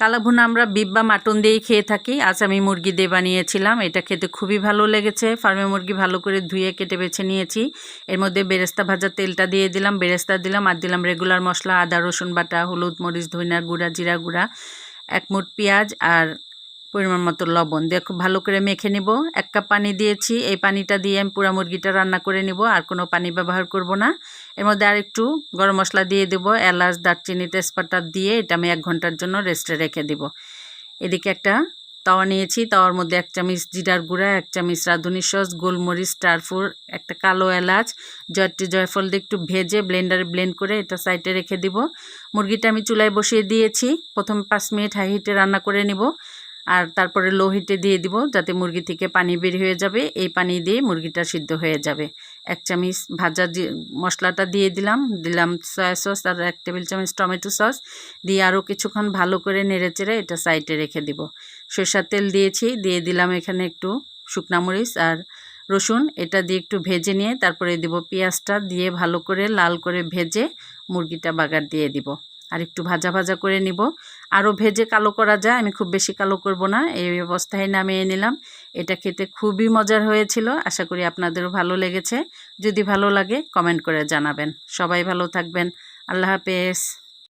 কালাভুনা আমরা বিপ বা মাটন দিয়েই খেয়ে থাকি। আজ আমি মুরগি দিয়ে বানিয়েছিলাম। এটা খেতে খুবই ভালো লেগেছে। ফার্মে মুরগি ভালো করে ধুয়ে কেটে বেছে নিয়েছি। এর মধ্যে বেরেস্তা ভাজা তেলটা দিয়ে দিলাম, বেরেস্তা দিলাম আর দিলাম রেগুলার মশলা, আদা, রসুন বাটা, হলুদ মরিচ, ধনিয়া গুঁড়া, জিরা গুঁড়া, এক মুঠ পেঁয়াজ আর পরিমাণ মতো লবণ দিয়ে খুব ভালো করে মেখে নিব। এক কাপ পানি দিয়েছি। এই পানিটা দিয়ে আমি পুরা মুরগিটা রান্না করে নিব। আর কোনো পানি ব্যবহার করব না। এর মধ্যে আর একটু গরম মশলা দিয়ে দেব। এলাচ, দারচিনি, তেজপাতা দিয়ে এটা আমি এক ঘণ্টার জন্য রেস্টে রেখে দেব। এদিকে একটা তাওয়া নিয়েছি। তাওয়ার মধ্যে এক চামচ জিরার গুঁড়া, এক চামচ রাঁধুনি সস, গোলমরিচ স্টারফুর একটা কালো এলাচ, জয়টি জয়ফল দিয়ে একটু ভেজে ব্লেন্ডারে ব্লেন্ড করে এটা সাইডে রেখে দিব। মুরগিটা আমি চুলায় বসিয়ে দিয়েছি। প্রথমে পাঁচ মিনিট হাই হিটে রান্না করে নিব। আর তারপরে লো হিটে দিয়ে দিব যাতে মুরগি থেকে পানি বের হয়ে যাবে। এই পানি দিয়ে মুরগিটা সিদ্ধ হয়ে যাবে। এক চামচ ভাজা মশলাটা দিয়ে দিলাম। দিলাম সয়া সস আর এক টেবিল চামচ টমেটো সস দিয়ে আরও কিছুক্ষণ ভালো করে নেড়ে চেড়ে এটা সাইডে রেখে দিব। সরষার তেল দিয়েছি। দিয়ে দিলাম এখানে একটু শুকনা মরিচ আর রসুন। এটা দিয়ে একটু ভেজে নিয়ে তারপরে দিব পেঁয়াজটা। দিয়ে ভালো করে লাল করে ভেজে মুরগিটা বাগার দিয়ে দিব। আর একটু ভাজা ভাজা করে নিব। আরও ভেজে কালো করা যায়, আমি খুব বেশি কালো করব না, এই অবস্থায় নামিয়ে নিলাম। এটা খেতে খুবই মজার হয়েছিল, আশা করি আপনাদেরও ভালো লেগেছে। যদি ভালো লাগে, কমেন্ট করে জানাবেন। সবাই ভালো থাকবেন। আল্লাহ হাফেজ।